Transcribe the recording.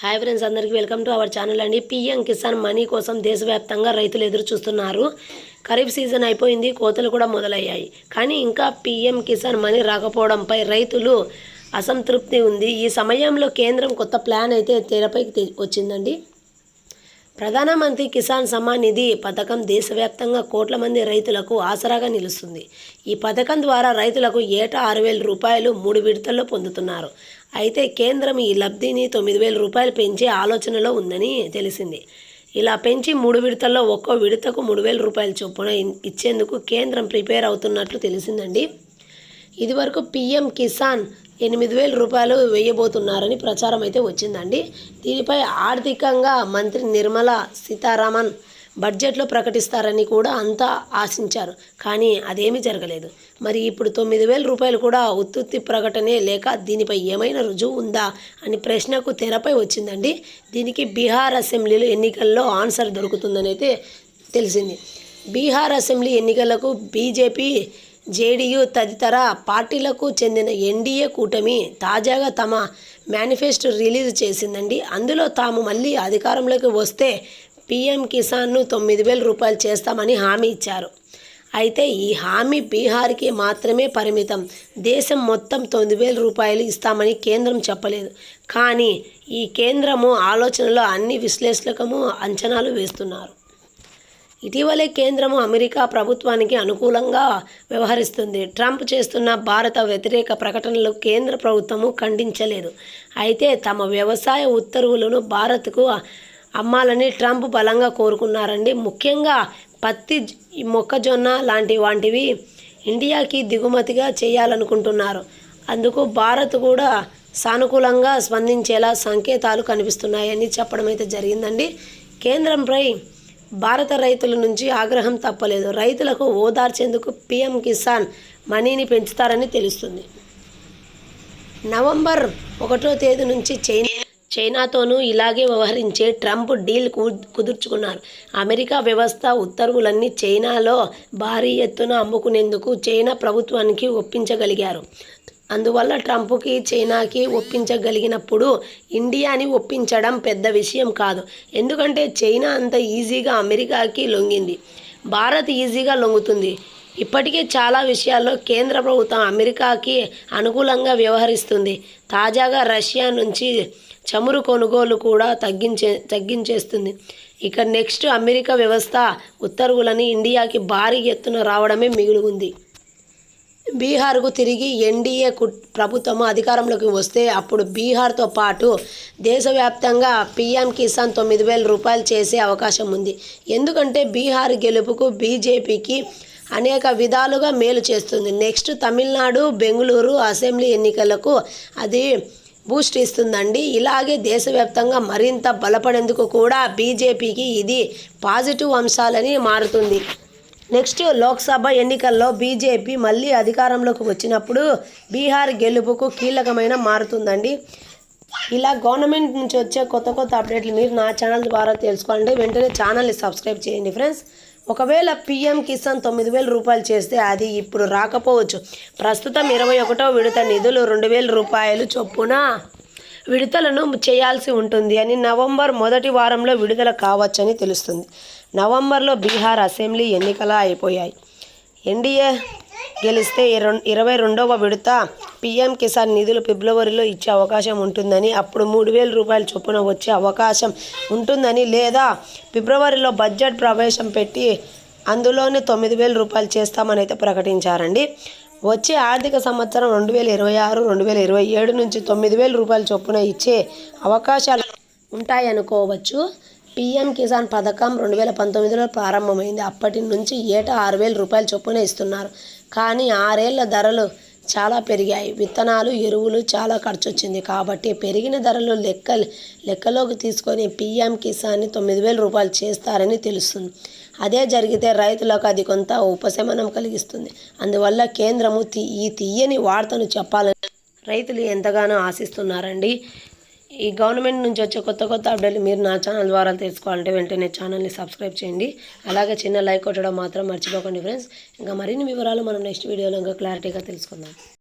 Hi friends అందరికీ welcome to our channel అండి. PM Kisan money కోసం దేశవ్యాప్తంగా రైతులు ఎదురు చూస్తున్నారు. ఖరీఫ్ సీజన్ అయిపోయింది కోతలు కూడా మొదలయ్యాయి. కానీ ఇంకా పిఎం కిసాన్ మనీ రాకపోవడంపై రైతులు అసంతృప్తి ఉంది. ఈ సమయంలో కేంద్రం కొత్త ప్లాన్ అయితే తెరపైకి వచ్చిందండి. ప్రధానమంత్రి కిసాన్ సమ్మాన్ నిధి పథకం దేశవ్యాప్తంగా కోట్ల మంది రైతులకు ఆసరాగా నిలుస్తుంది. ఈ పథకం ద్వారా రైతులకు ఏటా ఆరు వేల రూపాయలు మూడు విడతల్లో పొందుతున్నారు. అయితే కేంద్రం ఈ లబ్ధిని తొమ్మిది వేల రూపాయలు పెంచే ఆలోచనలో ఉందని తెలిసింది. ఇలా పెంచి మూడు విడతల్లో ఒక్కో విడతకు మూడు వేల రూపాయల చొప్పున ఇచ్చేందుకు కేంద్రం ప్రిపేర్ అవుతున్నట్లు తెలిసిందండి. ఇదివరకు పిఎం కిసాన్ ఎనిమిది వేల రూపాయలు వేయబోతున్నారని ప్రచారం అయితే వచ్చిందండి. దీనిపై ఆర్థికంగా మంత్రి నిర్మలా సీతారామన్ బడ్జెట్లో ప్రకటిస్తారని కూడా అంతా ఆశించారు. కానీ అదేమీ జరగలేదు. మరి ఇప్పుడు తొమ్మిది వేల రూపాయలు కూడా ఉత్తుత్తి ప్రకటనే లేక దీనిపై ఏమైనా రుజువు ఉందా అని ప్రశ్నకు తెరపై వచ్చిందండి. దీనికి బీహార్ అసెంబ్లీలో ఎన్నికల్లో ఆన్సర్ దొరుకుతుందని అయితే తెలిసింది. బీహార్ అసెంబ్లీ ఎన్నికలకు బీజేపీ జేడీయూ తదితర పార్టీలకు చెందిన ఎన్డీఏ కూటమి తాజాగా తమ మేనిఫెస్టో రిలీజ్ చేసిందండి. అందులో తాము మళ్ళీ అధికారంలోకి వస్తే పీఎం కిసాన్ను తొమ్మిది వేల రూపాయలు చేస్తామని హామీ ఇచ్చారు. అయితే ఈ హామీ బీహార్కి మాత్రమే పరిమితం. దేశం మొత్తం తొమ్మిది వేల రూపాయలు ఇస్తామని కేంద్రం చెప్పలేదు. కానీ ఈ కేంద్రము ఆలోచనలో అన్ని విశ్లేషకము అంచనాలు వేస్తున్నారు. ఇటీవలే కేంద్రము అమెరికా ప్రభుత్వానికి అనుకూలంగా వ్యవహరిస్తుంది. ట్రంప్ చేస్తున్న భారత వ్యతిరేక ప్రకటనలు కేంద్ర ప్రభుత్వము ఖండించలేదు. అయితే తమ వ్యవసాయ ఉత్తర్వులను భారత్కు అమ్మాలని ట్రంప్ బలంగా కోరుకున్నారండి. ముఖ్యంగా పత్తి మొక్కజొన్న లాంటి వాటివి ఇండియాకి దిగుమతిగా చేయాలనుకుంటున్నారు. అందుకు భారత్ కూడా సానుకూలంగా స్పందించేలా సంకేతాలు కనిపిస్తున్నాయని చెప్పడం అయితే జరిగిందండి. కేంద్రంపై భారత రైతుల నుంచి ఆగ్రహం తప్పలేదు. రైతులకు ఓదార్చేందుకు పీఎం కిసాన్ మనీని పెంచుతారని తెలుస్తుంది. నవంబర్ ఒకటో తేదీ నుంచి చైనా చైనాతోనూ ఇలాగే వ్యవహరించే ట్రంప్ డీల్ కుదుర్చుకున్నారు. అమెరికా వ్యవస్థ ఉత్తర్వులన్నీ చైనాలో భారీ ఎత్తున అమ్ముకునేందుకు చైనా ప్రభుత్వానికి ఒప్పించగలిగారు. అందువల్ల ట్రంప్కి చైనాకి ఒప్పించగలిగినప్పుడు ఇండియాని ఒప్పించడం పెద్ద విషయం కాదు. ఎందుకంటే చైనా అంత ఈజీగా అమెరికాకి లొంగింది. భారత్ ఈజీగా లొంగుతుంది. ఇప్పటికే చాలా విషయాల్లో కేంద్ర ప్రభుత్వం అమెరికాకి అనుకూలంగా వ్యవహరిస్తుంది. తాజాగా రష్యా నుంచి చమురు కొనుగోలు కూడా తగ్గించే తగ్గించేస్తుంది. ఇక నెక్స్ట్ అమెరికా వ్యవస్థ ఉత్తర్వులని ఇండియాకి భారీ ఎత్తున రావడమే మిగులు ఉంది. బీహార్కు తిరిగి ఎన్డీఏ కు ప్రభుత్వం అధికారంలోకి వస్తే అప్పుడు బీహార్తో పాటు దేశవ్యాప్తంగా పీఎం కిసాన్ తొమ్మిది వేల రూపాయలు చేసే అవకాశం ఉంది. ఎందుకంటే బీహార్ గెలుపుకు బీజేపీకి అనేక విధాలుగా మేలు చేస్తుంది. నెక్స్ట్ తమిళనాడు బెంగళూరు అసెంబ్లీ ఎన్నికలకు అది బూస్ట్ ఇస్తుందండి. ఇలాగే దేశవ్యాప్తంగా మరింత బలపడేందుకు కూడా బీజేపీకి ఇది పాజిటివ్ అంశాలని మారుతుంది. నెక్స్ట్ లోక్సభ ఎన్నికల్లో బీజేపీ మళ్ళీ అధికారంలోకి వచ్చినప్పుడు బీహార్ గెలుపుకు కీలకమైన మారుతుందండి. ఇలా గవర్నమెంట్ నుంచి వచ్చే కొత్త కొత్త అప్డేట్లు మీరు నా ఛానల్ ద్వారా తెలుసుకోవాలంటే వెంటనే ఛానల్ని సబ్స్క్రైబ్ చేయండి ఫ్రెండ్స్. ఒకవేళ పిఎం కిసాన్ తొమ్మిది వేల రూపాయలు చేస్తే అది ఇప్పుడు రాకపోవచ్చు. ప్రస్తుతం ఇరవై ఒకటో విడత నిధులు రెండు వేల రూపాయలు చొప్పున విడుదలను చేయాల్సి ఉంటుంది అని నవంబర్ మొదటి వారంలో విడుదల కావచ్చని తెలుస్తుంది. నవంబర్లో బీహార్ అసెంబ్లీ ఎన్నికల అయిపోయాయి. ఎన్డీఏ గెలిస్తే ఇర- ఇరవై రెండవ విడత పీఎం కిసాన్ నిధులు ఫిబ్రవరిలో ఇచ్చే అవకాశం ఉంటుందని అప్పుడు మూడు వేల రూపాయల చొప్పున వచ్చే అవకాశం ఉంటుందని లేదా ఫిబ్రవరిలో బడ్జెట్ ప్రవేశం పెట్టి అందులోనే తొమ్మిది వేల రూపాయలు చేస్తామని అయితే ప్రకటించారండి. వచ్చే ఆర్థిక సంవత్సరం రెండు వేల ఇరవై ఆరు రెండు వేల ఇరవై ఏడు నుంచి తొమ్మిది వేల రూపాయల చొప్పున ఇచ్చే అవకాశాలు ఉంటాయనుకోవచ్చు. పీఎం కిసాన్ పథకం రెండు వేల పంతొమ్మిదిలో ప్రారంభమైంది. అప్పటి నుంచి ఏటా ఆరు వేల రూపాయల చొప్పున ఇస్తున్నారు. కానీ ఆరేళ్ళ ధరలు చాలా పెరిగాయి. విత్తనాలు ఎరువులు చాలా ఖర్చు వచ్చింది కాబట్టి పెరిగిన ధరలు లెక్క లెక్కలోకి తీసుకొని పీఎం కిసాన్ని తొమ్మిది వేల రూపాయలు చేస్తారని తెలుస్తుంది. అదే జరిగితే రైతులకు అది కొంత ఉపశమనం కలిగిస్తుంది. అందువల్ల కేంద్రము ఈ తీయని వార్తను చెప్పాలని రైతులు ఎంతగానో ఆశిస్తున్నారండి. ఈ గవర్నమెంట్ నుంచి వచ్చే కొత్త కొత్త అప్డేట్లు మీరు నా ఛానల్ ద్వారా తెలుసుకోవాలంటే వెంటనే ఛానల్ని సబ్స్క్రైబ్ చేయండి. అలాగే చిన్న లైక్ కొట్టడం మాత్రం మర్చిపోకండి ఫ్రెండ్స్. ఇంకా మరిన్ని వివరాలు మనం నెక్స్ట్ వీడియోలో ఇంకా క్లారిటీగా తెలుసుకుందాం.